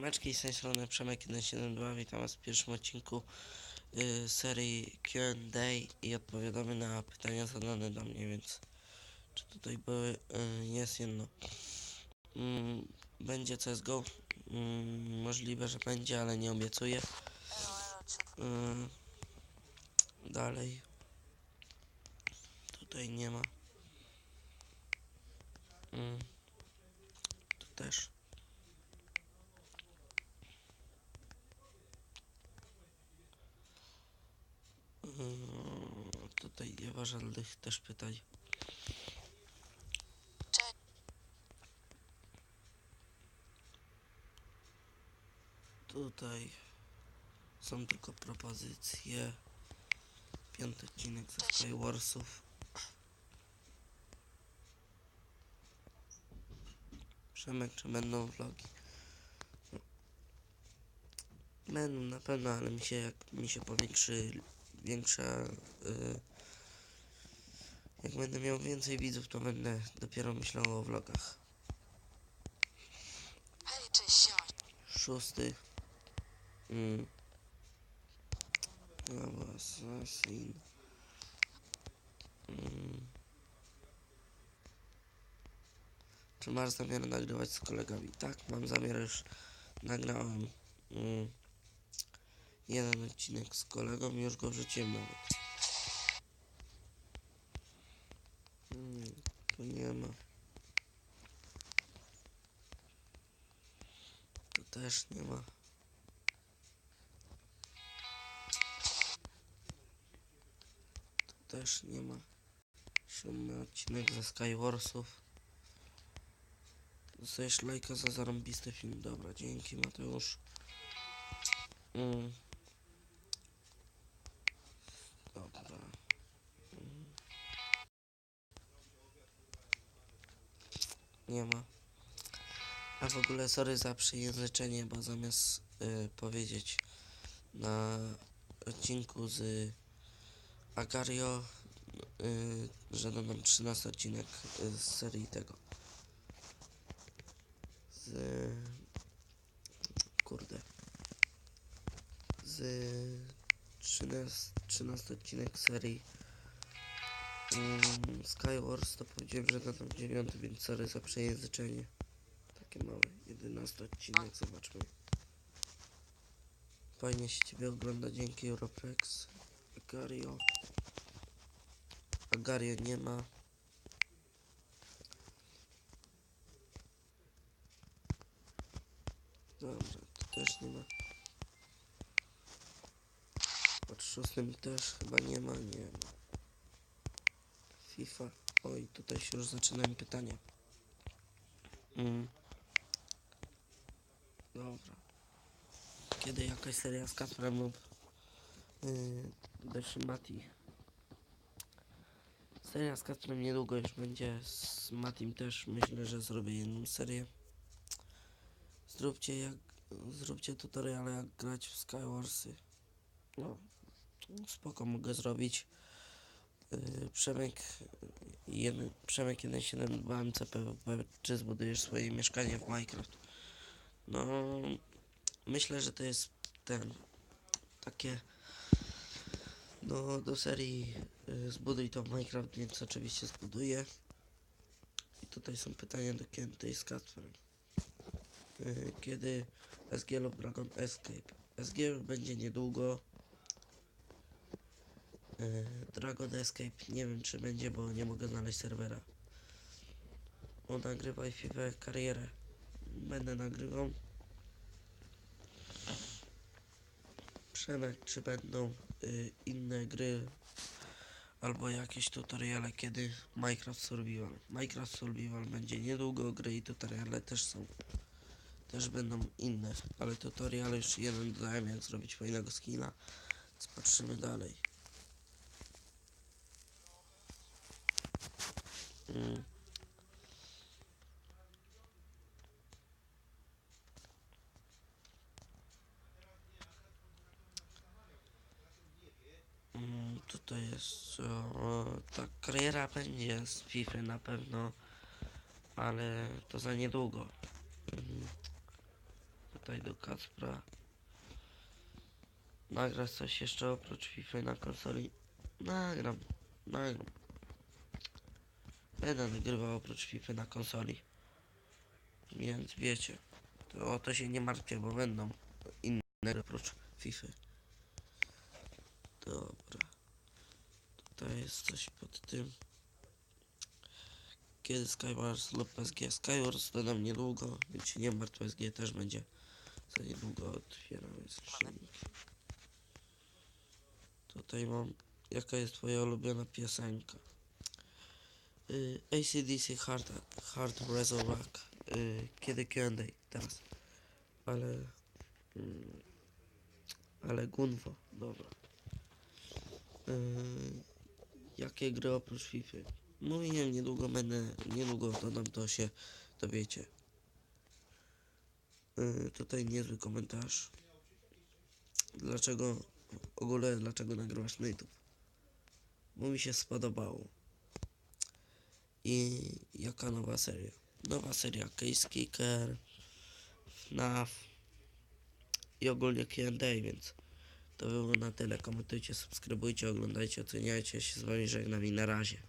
Meczki z tej strony Przemek 172, witam was w pierwszym odcinku y, serii Q&A i odpowiadamy na pytania zadane do mnie, więc czy tutaj były, y, jest jedno. Mm, będzie CSGO, mm, możliwe, że będzie, ale nie obiecuję. Y, dalej. Tutaj nie ma. Mm, tu też. Mm, Tutaj nie ma żadnych też pytań. Tutaj są tylko propozycje. Piąty odcinek ze Skywarsów. Przemek, czy będą vlogi? Będą na pewno, ale mi się jak mi się powiększy większa y, jak będę miał więcej widzów to będę dopiero myślał o vlogach. Szósty mm. Albo Assassin mm. Czy masz zamiar nagrywać z kolegami? Tak, mam zamiar już nagrałem mm. jeden odcinek z kolegą już go wrzuciłem nawet. Tu nie ma. Tu też nie ma. Tu też nie ma. Siódmy odcinek ze Skywarsów. Dostajesz lajka za zarąbisty film. Dobra, dzięki Mateusz. Mm. Dobra. Nie ma. A w ogóle sorry za przejęzyczenie, bo zamiast y, powiedzieć na odcinku z Agario, y, że dodam 13 odcinek y, z serii tego. Z... Kurde. Z 13, 13 odcinek serii mm, Skywars, to powiedziałem, że dodam 9, więc sorry za przejęzyczenie. Takie małe, 11 odcinek, zobaczmy. Fajnie się Ciebie ogląda, dzięki Europrex. Agario. Agario nie ma. Dobra, tu też nie ma. Pod szóstym też chyba nie ma, nie ma. FIFA. Oj, tutaj się już zaczynają pytania. Mm. Dobra. Kiedy jakaś seria z Kasprem lub yy, Deszy Mati? Seria z Kasprem niedługo już będzie. Z Matim też myślę, że zrobię jedną serię. Zróbcie jak. Zróbcie tutoriale jak grać w Skywarsy. No. Spoko mogę zrobić. Yy, Przemek jeden, Przemek 172 MCPWP, czy zbudujesz swoje mieszkanie w Minecraft? No, myślę, że to jest ten, takie, no, do serii y, zbuduj to w Minecraft, więc oczywiście zbuduję. I tutaj są pytania do Kenty z Kacperem. Y, kiedy SG lub Dragon Escape? SG będzie niedługo. Y, Dragon Escape nie wiem czy będzie, bo nie mogę znaleźć serwera. O, nagrywaj FIFA karierę. Będę nagrywał. Przemek, czy będą y, inne gry albo jakieś tutoriale, kiedy Minecraft Survival. Minecraft Survival będzie niedługo, gry i tutoriale też są. Też będą inne, ale tutoriale już jeden dodałem, jak zrobić fajnego. Więc patrzymy dalej. Mm. Tutaj jest o, ta kariera będzie z FIFA na pewno, ale to za niedługo. Mm. tutaj do Kacpra. Nagrać coś jeszcze oprócz FIFA na konsoli? Nagram, nagram. Będę nagrywał oprócz FIFA na konsoli. Więc wiecie, to o to się nie martwcie, bo będą inne oprócz FIFA. Dobra. Tutaj jest coś pod tym. Kiedy Skywars lub PSG? Skywars dodam niedługo, więc się nie martw, PSG też będzie za niedługo otwieramy skrzynki. Tutaj mam, jaka jest twoja ulubiona piosenka? Y, ACDC Hard, Hard Resurrect. Y, kiedy Q&A? Teraz. Ale... Mm, ale Gunwo, dobra. Y, jakie gry oprócz FIFA? Mówiłem, niedługo będę, niedługo dodam, to się dowiecie. Y, tutaj niezły komentarz. Dlaczego, w ogóle dlaczego nagrywasz na YouTube? Bo mi się spodobało. I jaka nowa seria? Nowa seria Case Kicker, FNAF i ogólnie Q&A, więc to było na tyle. Komentujcie, subskrybujcie, oglądajcie, oceniajcie. Się z wami żegnam i na razie.